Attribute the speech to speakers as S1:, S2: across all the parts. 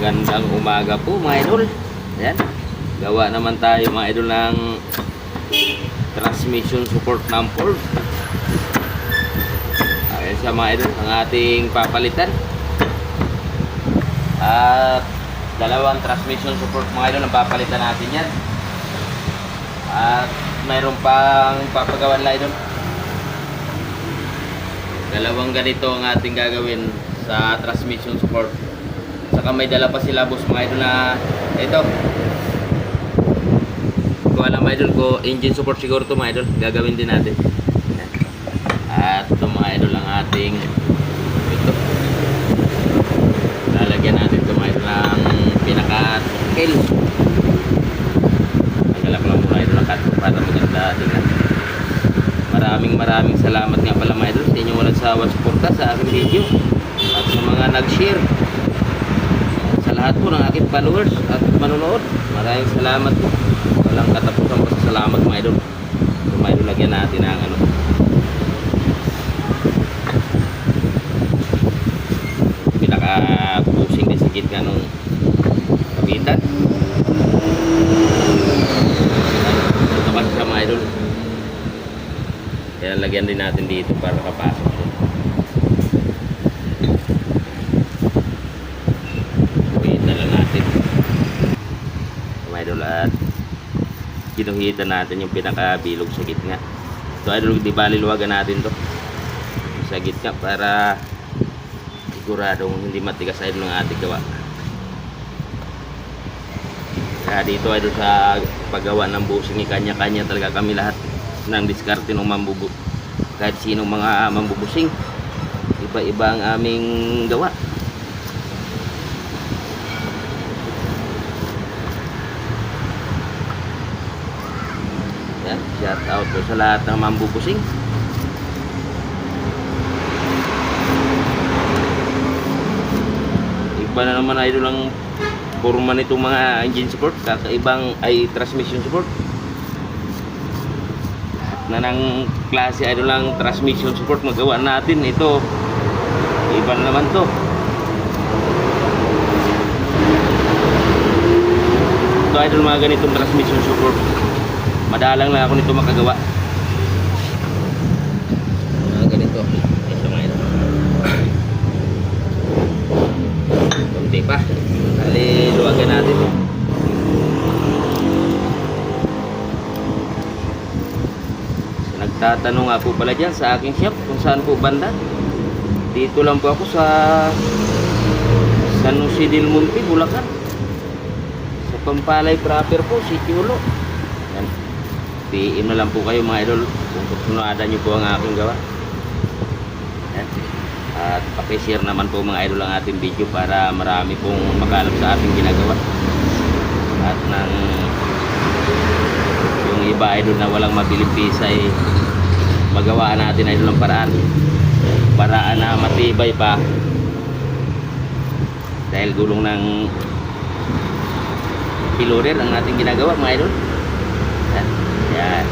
S1: Magandang umaga po mga idol. Ayan. Gawa naman tayo mga idol ng transmission support ng Ford. Ayan siya mga idol, ang ating papalitan. At dalawang transmission support mga idol ang papalitan natin yan. At mayroon pang papagawan lang idol. Dalawang ganito ang ating gagawin sa transmission support. Saka may dala pa sila boss mga idol na ito. Kung alam mga idol ko, engine support siguro to mga idol. Gagawin din natin. At ito mga idol ang ating ito. Lalagyan natin ito mga idol ng pinaka-scale. Nagala ko lang muna idol ng cut para maganda tingnan. Maraming maraming salamat nga pala mga idol sa inyong walang sawa suporta sa aking video at sa mga nag-share lahat po ng aking followers at manonood. Maraming salamat po. Walang katapusan pa sa salamat mga idol. So mga idol lagyan natin ang ano. Pinaka-pusing din sa gitna nung kabitan. Ito kasi siya mga idol. Kaya lagyan din natin dito para kapasok siya. Wait na lang natin. Mga idol at kinuhitan natin yung pinakabilog sa gitna. So idol, di bali luwagan natin to sa gitna para siguradong hindi matigas idol ng ating gawa. Kaya dito idol sa paggawa ng busing kanya-kanya talaga kami lahat ng diskarte ng mambubu kahit sino mga mambubusing iba-iba ang aming gawa yan shout out po sa lahat ng mambubusing iba na naman idol ang forma nitong mga engine support. Kakaibang ay transmission support. Na ng klase idol lang transmission support. Magawa natin ito. Iba na naman to. Ito idol mga ganitong transmission support madalang lang ako nito makagawa mga ganito ito mga idol kunti pa kali luwagan natin Nagtatanong nga po pala dyan sa aking shop kung saan po banda. Dito lang po ako sa San Jose del Monte, Bulacan. Sa Pampalay proper po, City Ulo. Yan. PM na lang po kayo mga idol. Kung susunod nyo po ang aking gawa. At pakishare naman po mga idol ang ating video para marami pong makalam sa ating ginagawa. At ng yung iba idol na walang mabiling ay magawa natin idol ng paraan. Paraan na matibay pa. Dahil gulong ng pilorer ang ating ginagawa mga idol. Yan yan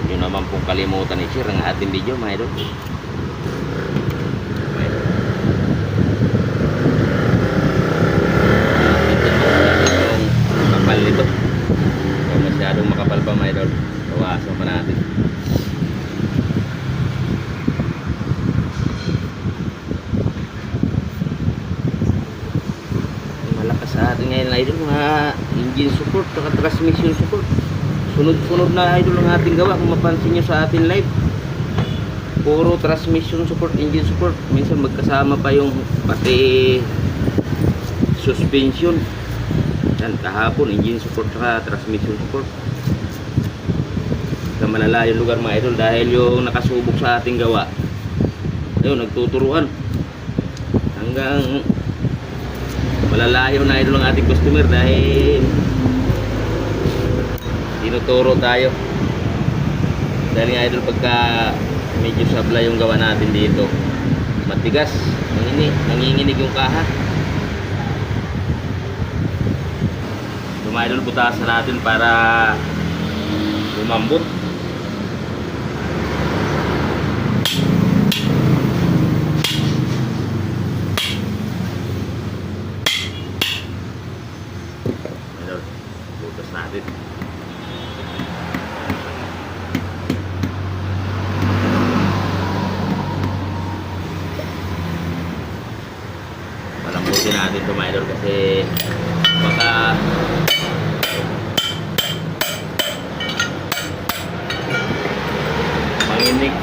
S1: Huwag nyo naman pong kalimutan i-share ang ating video mga idol. Masyadong makapal pa mga idol bawasan natin malakas sa atin ngayon idol mga engine support saka transmission support sunod-sunod na idol ang ating gawa. Kung mapansin nyo sa ating live puro transmission support engine support. Minsan magkasama pa yung pati suspension. Yan kahapon engine support saka transmission support. Sa malalayong lugar mga idol dahil yung nakasubok sa ating gawa. Ayun nagtuturuan. Hanggang malalayo na idol ang ating customer dahil tinuturo tayo. Dahil nga idol pagka medyo sabla yung gawa natin dito matigas nanginig, nanginginig yung kaha. Mga idol butasan natin para lumambot din natin ito minor kasi baka manginig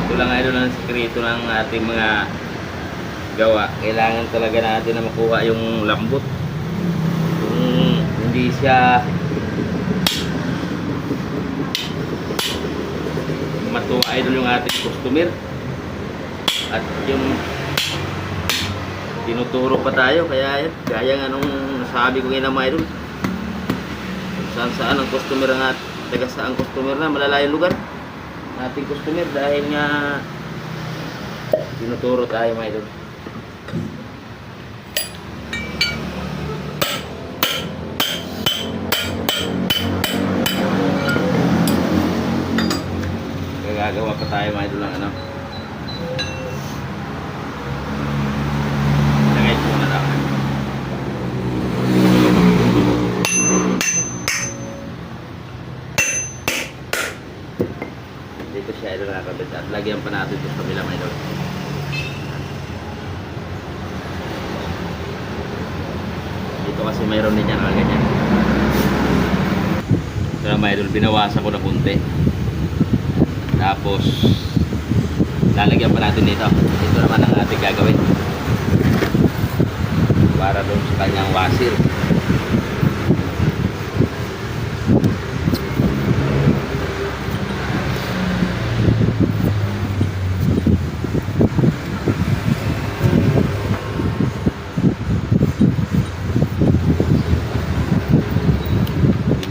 S1: ito lang idol ang sekreto ng ating mga gawa. Kailangan talaga natin na makuha yung lambot. Kung hindi siya matuwa idol yung ating customer. At yung tinuturo pa tayo kaya yan, gaya nga nung nasabi ko ngayon mga idol saan saan ang customer ang at taga saan customer na malalayong lugar ating customer dahil nga tinuturo tayo mga idol gagawa pa tayo mga idol ng ano Lagay ko muna lang. Dito siya idol nakakabit at lagyan pa natin ito sa kabila mga idol. Dito kasi mayroon din yan nakaganyan. Kaya mga idol, binawasan ko na kunti. Tapos, lalagyan pa natin dito. Ito naman ang ating gagawin. Para doon sa kanyang wasir.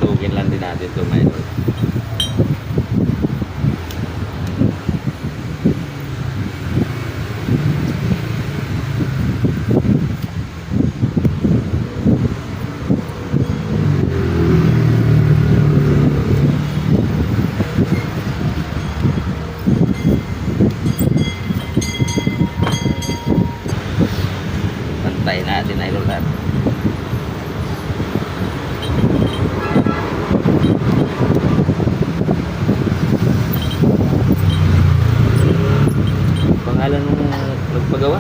S1: Ilugin lang din natin ito, mga idol. Pantayin natin na idol lahat. Pangalan nung nagpagawa?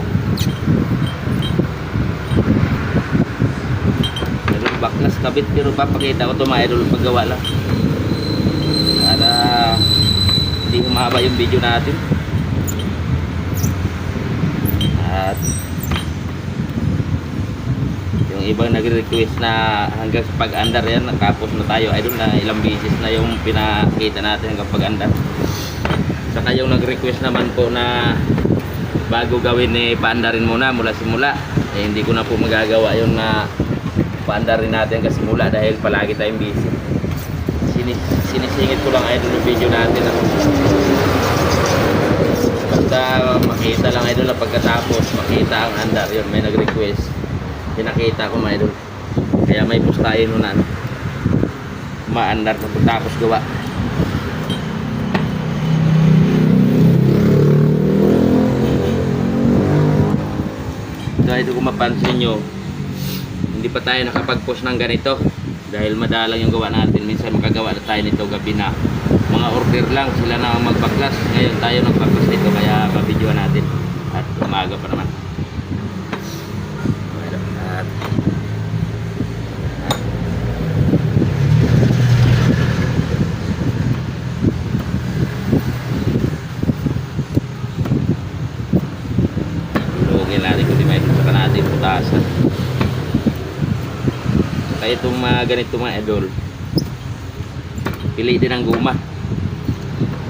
S1: Idol baklas kabit pero papakita ko ito mga idol paggawa lang. Para hindi humaba yung video natin. At yung ibang nagre-request na hanggang sa pag-andar yan, nakapos na tayo. Idol na ilang beses na yung pinakita natin hanggang pag-andar. Saka yung nag-request naman po na bago gawin eh paandarin muna mula simula. Eh, hindi ko na po magagawa yun na paandarin natin kasi simula dahil palagi tayong busy. Sinis sinisingit ko lang idol yung video natin. Ano. Basta makita lang idol na pagkatapos makita ang andar yun may nag-request. Pinakita ko mga idol. Kaya may pustahin nun na ano. Maandar pagkatapos gawa. Dahil kung mapansin nyo, hindi pa tayo nakapag-post ng ganito. Dahil madalang yung gawa natin. Minsan makagawa na tayo nito gabi na. Mga order lang, sila na ang magbaklas. Ngayon tayo nagbaklas nito, kaya mabidyoan natin. At umaga pa naman. At, Lugin natin kung di may saka putasan. Saka itong mga ganito mga idol, pili din ang guma.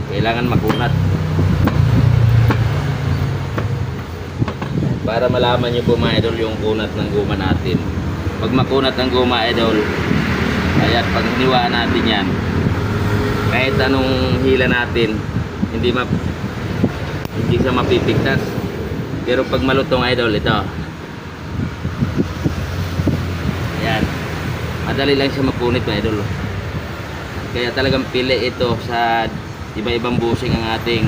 S1: Kailangan makunat. Para malaman nyo po mga idol yung kunat ng guma natin. Pag makunat ang guma idol, ayan, pag hiniwaan natin yan, kahit anong hila natin, hindi ma hindi siya mapipigtas. Pero pag malutong idol, ito. Ayan. Madali lang siya mapunit mga idol. Kaya talagang pili ito sa iba-ibang busing ang ating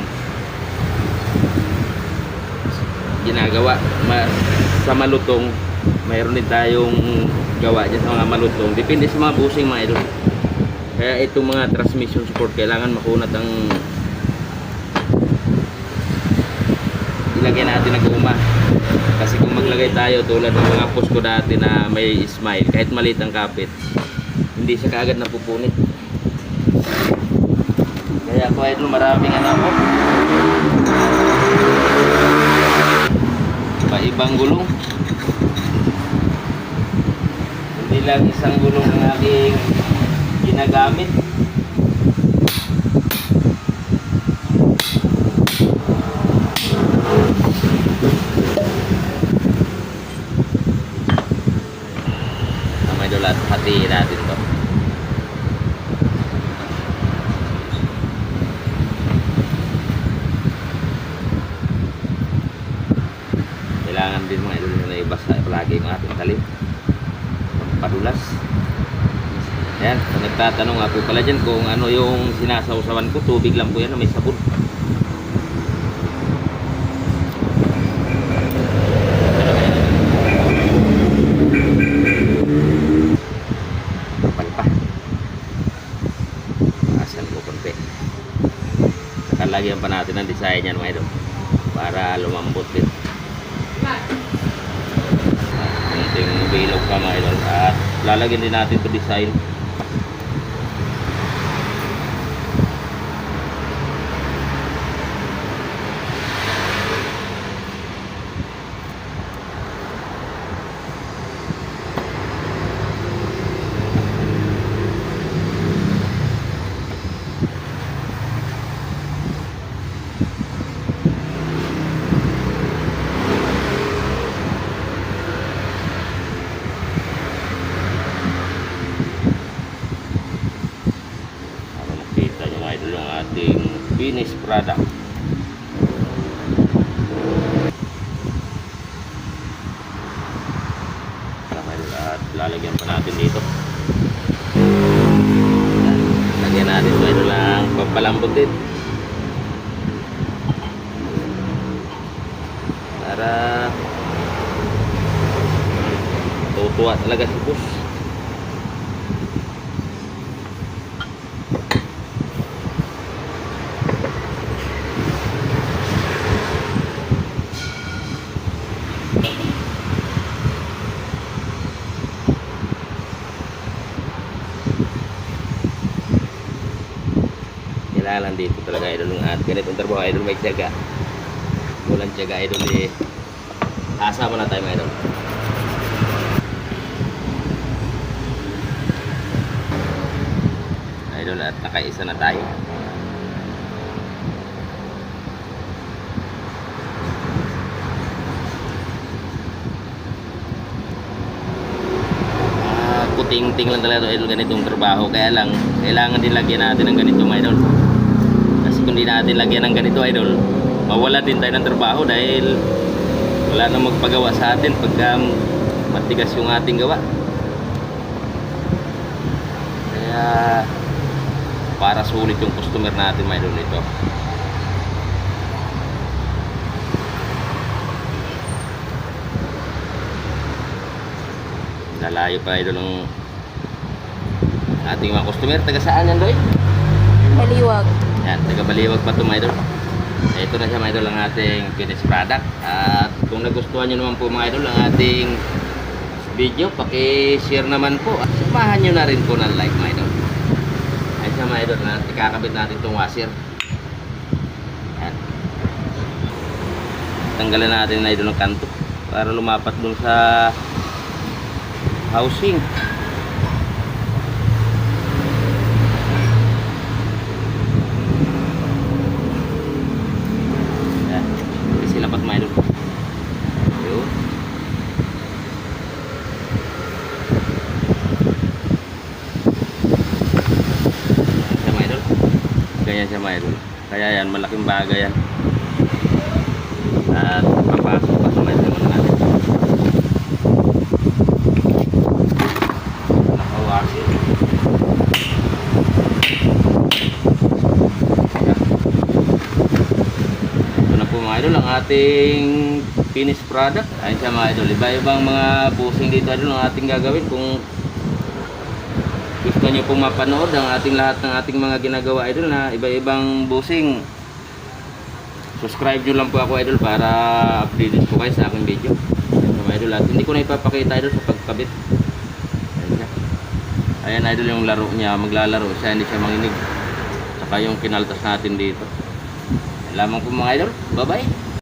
S1: ginagawa. Ma sa malutong, mayroon din tayong gawa dyan sa mga malutong. Depende sa mga busing mga idol. Kaya itong mga transmission support, kailangan makunat ang ilagay natin na guma. Kasi kung maglagay tayo tulad ng mga post ko dati na may smile, kahit maliit ang kapit, hindi siya kaagad napupunit. Kaya ako idol, maraming ano ako. Iba-ibang gulong. Hindi lang isang gulong ang aking ginagamit. May hatiin natin to. Kailangan din mga idol na ibasa palagi yung ating talim. Padulas. Ayan, kung nagtatanong nga po pala dyan kung ano yung sinasawsawan ko, tubig lang po yan na may sabon. Kapal pa. Asan ko konti. Saka lagyan pa natin ang design yan mga idol. Para lumambot din. Kunting bilog pa mga idol. At lalagyan din natin ito design. Para makita nyo mga idol yung ating finished product. At lalagyan pa natin dito. Lagyan natin ito idol ang pampalambutin. Para tutuwa talaga si boss. Kailangan dito talaga idol at ganitong trabaho idol may tiyaga. Walang tiyaga idol eh. Asa mo na tayo mga idol. Idol at nakaisa na tayo. Ah, kuting-ting lang talaga ito idol ganitong trabaho. Kaya lang kailangan din lagyan natin ng ganito mga idol kung di natin lagyan ng ganito idol mawala din tayo ng trabaho dahil wala na magpagawa sa atin pagka matigas yung ating gawa kaya para sulit yung customer natin mga idol ito lalayo pa idol ng ating mga customer taga saan yan Doy?
S2: Baliwag.
S1: Yan, taga Baliwag pa ito mga idol. Ito na siya mga idol ang ating finished product. At kung nagustuhan nyo naman po mga idol ang ating video, paki-share naman po. At samahan nyo na rin po ng like mga idol. Ay siya mga idol, na ikakabit natin itong washer. Yan. Tanggalan natin na idol ng kanto para lumapat dun sa housing. Yan. Kasi lapat mga idol. Yun. Yan siya mga idol. Siya mga. Kaya yan, malaking bagay yan. At papasok pa sa idol natin. Nakawasi. Yan. Ito na po mga idol ang ating finished product. Ayun siya mga idol. Iba-ibang mga busing dito idol ang ating gagawin. Kung gusto nyo pong mapanood ang ating lahat ng ating mga ginagawa idol na iba-ibang busing. Subscribe nyo lang po ako idol para updated po kayo sa aking video. Mga idol. At hindi ko na ipapakita idol sa pagkabit. Siya. Ayan idol yung laro niya. Maglalaro siya. Hindi siya manginig. Saka yung kinaltas natin dito. Ayan lamang po mga idol. Bye-bye.